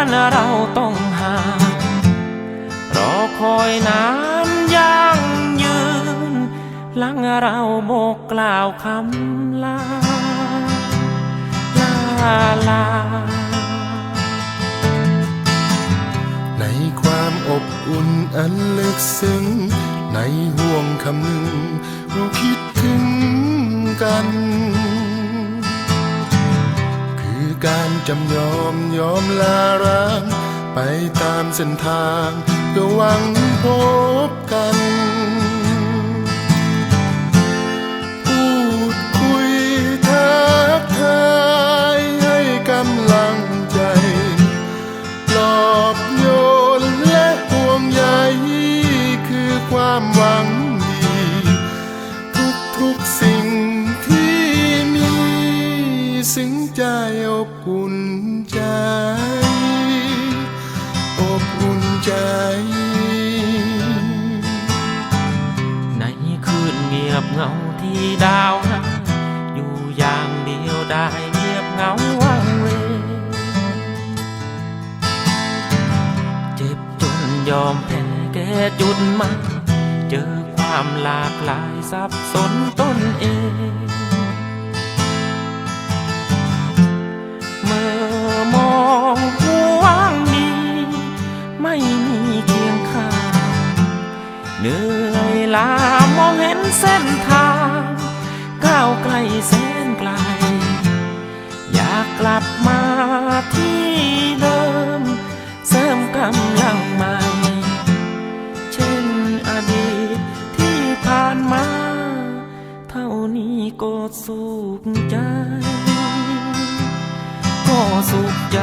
กันเราต้องห่างรอคอยนานยังยืนหลังเราโบกกล่าวคำลาลาลา ในความอบอุ่นอันลึกซึ้ง ในห่วงคำหนึ่งเราคิดถึงกัน การจำยอมยอมลาร้าง ไปตามเส้นทางเพื่อหวังพบกัน พูดคุยทักทายให้กำลังใจปลอบโยนและห่วงใยคือความหวังดี ทุกทุกๆสิ่ง สิ่งใจอบอุ่นใจ อบอุ่นใจ ในคืนเงียบเหงาที่ดาวหาอยู่อย่างเดียวได้เงียบเหงาวังเวเจ็บจนยอมแพ้แก่จุดมา เจอความหลากหลายสับสนตนเอง เคียงข้างเหนื่อยล้ามองเห็นเส้นทางก้าวไกลแสนไกล อยากกลับมาที่เดิม เสริมกำลังใหม่ เช่นอดีตที่ผ่านมา เท่านี้ก็สุขใจ ก็สุขใจ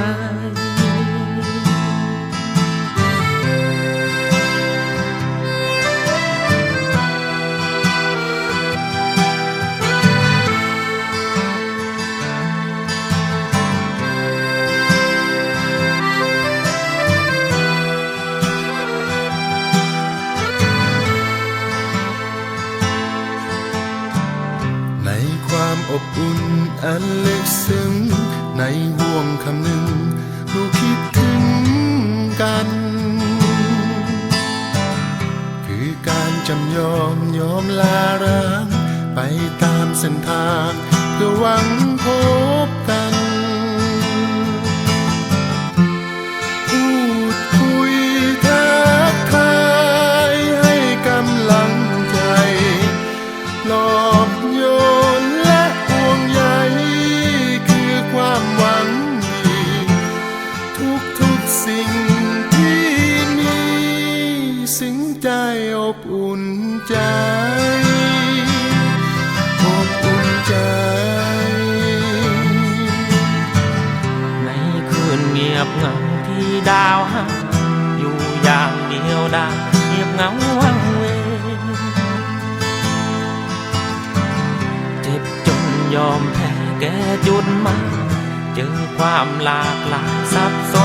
อบอุ่นอันลึกซึ้งในห่วงคำหนึ่งเราคิดถึงกัน คือการจำยอมยอมลาร้างไปตามเส้นทางเพื่อหวังพ สิ่งที่มีสิงใจอบอุ่นใจอบอุ่นใจ ในคืนเงียบเหงาที่ดาวหาอยู่อย่างเดียวได้เงียบเหงาวังเวงเจ็บจนยอมแพ้แก่จุดหมายเจอความหลากหลายสับสนตน